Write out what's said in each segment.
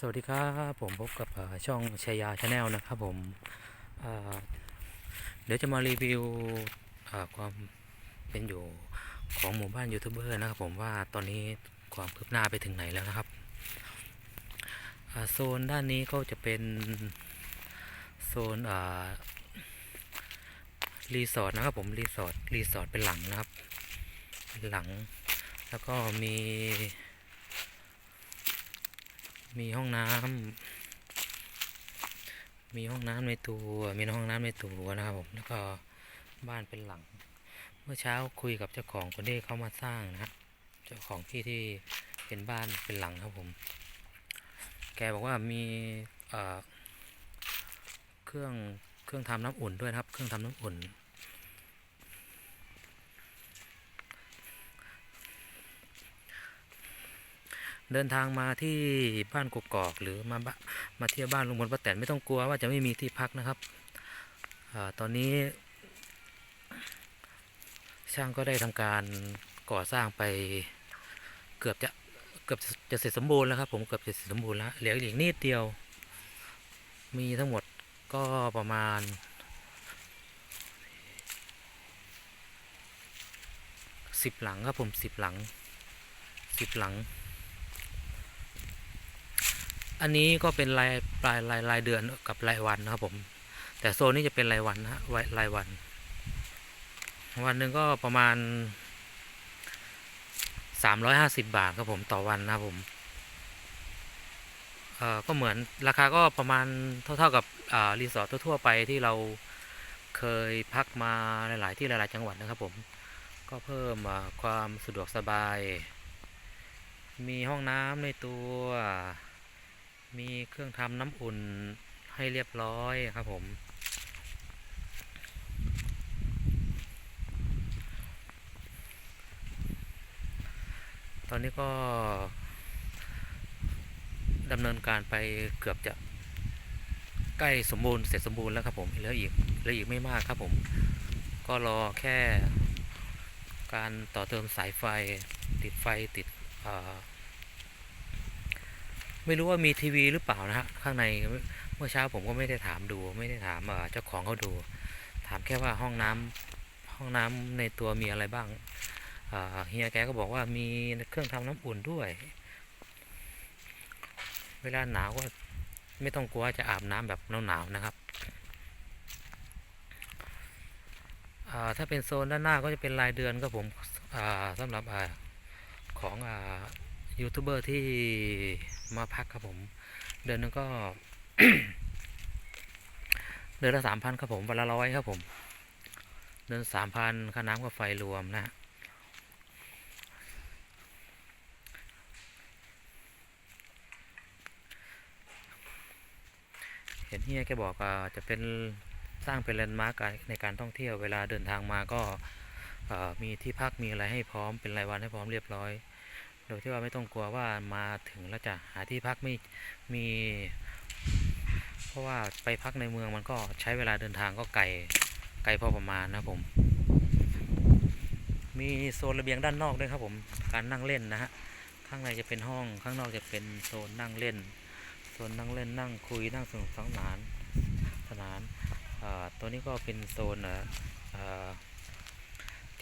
สวัสดีครับผมพบกับช่องชายาชาแนลนะครับผมเดี๋ยวจะมารีวิวความเป็นอยู่ของหมู่บ้านยูทูบเบอร์นะครับผมว่าตอนนี้ความคืบหน้าไปถึงไหนแล้วนะครับโซนด้านนี้ก็จะเป็นโซนรีสอร์ทนะครับผมรีสอร์ทรีสอร์ทเป็นหลังนะครับเป็นหลัง แล้วก็มี มีห้องน้ำมีห้องน้ำในตัว มีห้องน้ำในตัวนะครับผม แล้วก็บ้านเป็นหลัง เมื่อเช้าคุยกับเจ้าของคนที่เขามาสร้างนะฮะเจ้าของที่ที่เป็นบ้านเป็นหลังครับผม แกบอกว่ามีเครื่องเครื่องทำน้ำอุ่นด้วยครับ เครื่องทำน้ำอุ่น เดินทางมาที่บ้านกกอกหรือมาบะมาเที่ยวบ้านลุงพลป้าแตนไม่ต้องกลัวว่าจะไม่มีที่พักนะครับอตอนนี้ ช่างก็ได้ทำการก่อสร้างไปเกือบจะเกือบจะเสร็จสมบูรณ์แล้วครับผมเกือบจะเสร็จสมบูรณ์แล้วเหลืออีกนิดเดียว มีทั้งหมดก็ประมาณสิบหลังครับผมสิบหลังสิบหลัง อันนี้ก็เป็นรายรายรายรายเดือนกับรายวันนะครับผม แต่โซนนี้จะเป็นรายวันนะฮะรายวัน วันหนึ่งก็ประมาณสามร้อยห้าสิบบาทครับผมต่อวันนะครับผมเอ่อก็เหมือนราคาก็ประมาณเท่าๆกับอ่ารีสอร์ททั่วๆไปที่เราเคยพักมาหลาย ๆ ที่หลาย ๆ จังหวัดนะครับผม ก็เพิ่มความสะดวกสบาย มีห้องน้ำในตัว มีเครื่องทำน้ำอุ่นให้เรียบร้อยครับผมตอนนี้ก็ดำเนินการไปเกือบจะใกล้สมบูรณ์เสร็จสมบูรณ์แล้วครับผมเหลืออีกเหลืออีกไม่มากครับผม ก็รอแค่การต่อเติมสายไฟติดไฟติดอ่อ ไม่รู้ว่ามีทีวีหรือเปล่านะฮะข้างในเมื่อเช้าผมก็ไม่ได้ถามดู ไม่ได้ถามเจ้าของเขาดู ถามแค่ว่าห้องน้ำห้องน้ำในตัวมีอะไรบ้างเฮียแกก็บอกว่ามีเครื่องทำน้ำอุ่นด้วย เวลาหนาวก็ไม่ต้องกลัวจะอาบน้ำแบบหนาวๆนะครับถ้าเป็นโซนด้านหน้าก็จะเป็นรายเดือนครับผมอ่าสำหรับอของอ ยูทูบเบอร์ที่มาพักครับผม เดือนนึงก็ เดือนละสามพันครับผมวันละร้อยครับผม เดือนสามพันค่าน้ำกับไฟรวมนะฮะเห็นเฮียแกบอกอ่าจะเป็นสร้างเป็นแลนด์มาร์กในการท่องเที่ยวเวลาเดินทางมาก็มีที่พักมีอะไรให้พร้อมเป็นรายวันให้พร้อมเรียบร้อย โดยที่ว่าไม่ต้องกลัวว่ามาถึงแล้วจะหาที่พักไม่มี เพราะว่าไปพักในเมืองมันก็ใช้เวลาเดินทางก็ไกลไกลพอประมาณนะผม มีโซนระเบียงด้านนอกด้วยครับผมการนั่งเล่นนะฮะข้างในจะเป็นห้องข้างนอกจะเป็นโซนนั่งเล่นโซนนั่งเล่นนั่งคุยนั่งสนุกสนานสนานตัวนี้ก็เป็นโซนอ่า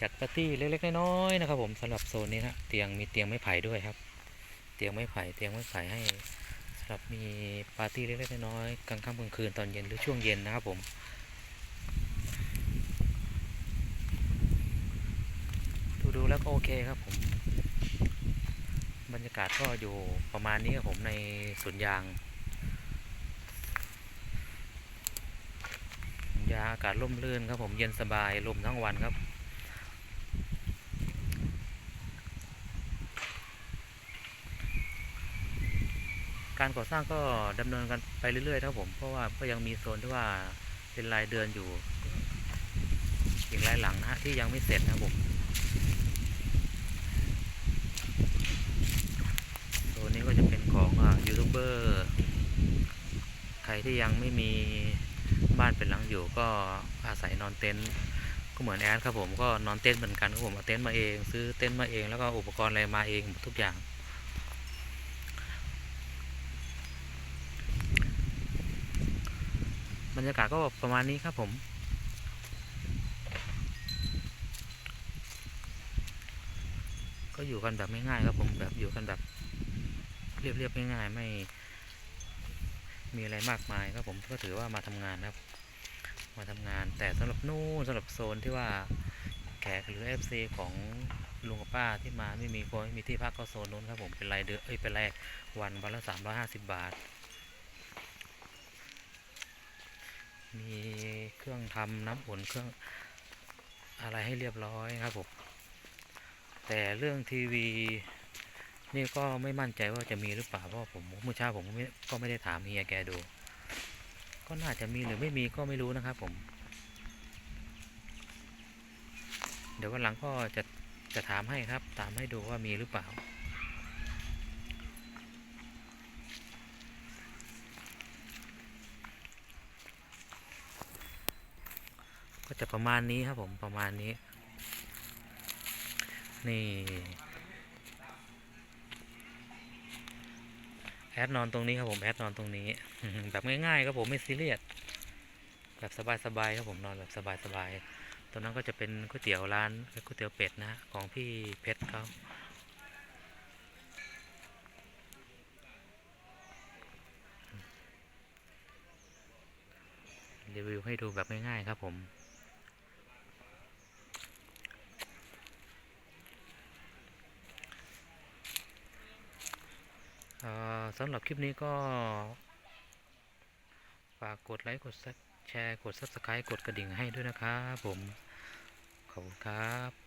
จัดปาร์ตี้เล็กๆน้อยๆนะครับ ผมสำหรับโซนนี้นะเตียงมีเตียงไม้ไผ่ด้วยครับ เตียงไม้ไผ่เตียงไม้ไผ่ให้สำหรับมีปาร์ตี้เล็กๆน้อยๆกลางค่ำกลางคืนตอนเย็นหรือช่วงเย็นนะครับผมดูๆแล้วก็โอเคครับผม บรรยากาศก็อยู่ประมาณนี้ครับผมในสวนยางยางอากาศร่มรื่นครับผมเย็นสบายลมทั้งวันครับ การก่อสร้างก็ดำเนินกันไปเรื่อยๆครับผม เพราะว่าก็ยังมีโซนที่ว่าเป็นรายเดือนอยู่อีกหลายหลังนะฮะที่ยังไม่เสร็จนะครับผมโซนนี้ก็จะเป็นของอยูทูบเบอร์ใครที่ยังไม่มีบ้านเป็นหลังอยู่ก็อาศัยนอนเต็นท์ก็เหมือนแอดครับผมก็นอนเต็นท์เหมือนกันครับผมเอาเต็นท์มาเอง ซื้อเต็นท์มาเองแล้วก็อุปกรณ์อะไรมาเองทุกอย่าง บรรยากาศก็ประมาณนี้ครับผม ก็อยู่กันแบบง่ายๆครับผมแบบอยู่กันแบบ เรียบๆง่ายๆไม่ มีอะไรมากมายครับผมก็ถือว่ามาทำงานครับ มาทำงานแต่สำหรับนู่นสำหรับโซนที่ว่าแขกหรือ FC ของลุงกับป้าที่มาไม่มีคนไม่มีที่พักก็โซนนู้นครับผมเป็นรายเดือนเอ้ยเป็นรายวันวันละสามร้อยห้าสิบบาท มีเครื่องทำน้ำอุ่นเครื่องอะไรให้เรียบร้อยครับผมแต่เรื่องทีวีนี่ก็ไม่มั่นใจว่าจะมีหรือเปล่าเพราะผมเมื่อเช้าผมก็ไม่ก็ไม่ได้ถามเฮียแกดู ก็น่าจะมีหรือไม่มีก็ไม่รู้นะครับผม เดี๋ยววันหลังก็จะจะถามให้ครับถามให้ดูว่ามีหรือเปล่า ก็จะประมาณนี้ครับผมประมาณนี้ นี่แอดนอนตรงนี้ครับผมแอดนอนตรงนี้แบบง่ายๆครับผมไม่ซีเรียสแบบสบายๆครับผมนอนแบบสบายๆตรงนั้นก็จะเป็นก๋วยเตี๋ยวร้านก๋วยเตี๋ยวเป็ดนะของพี่เพชรเขารีวิวให้ดูแบบง่ายๆครับผม เอ่อ สำหรับคลิปนี้ก็ ฝากกดไลค์กดแชร์กด Subscribe กดกระดิ่งให้ด้วยนะครับผม ขอบคุณครับ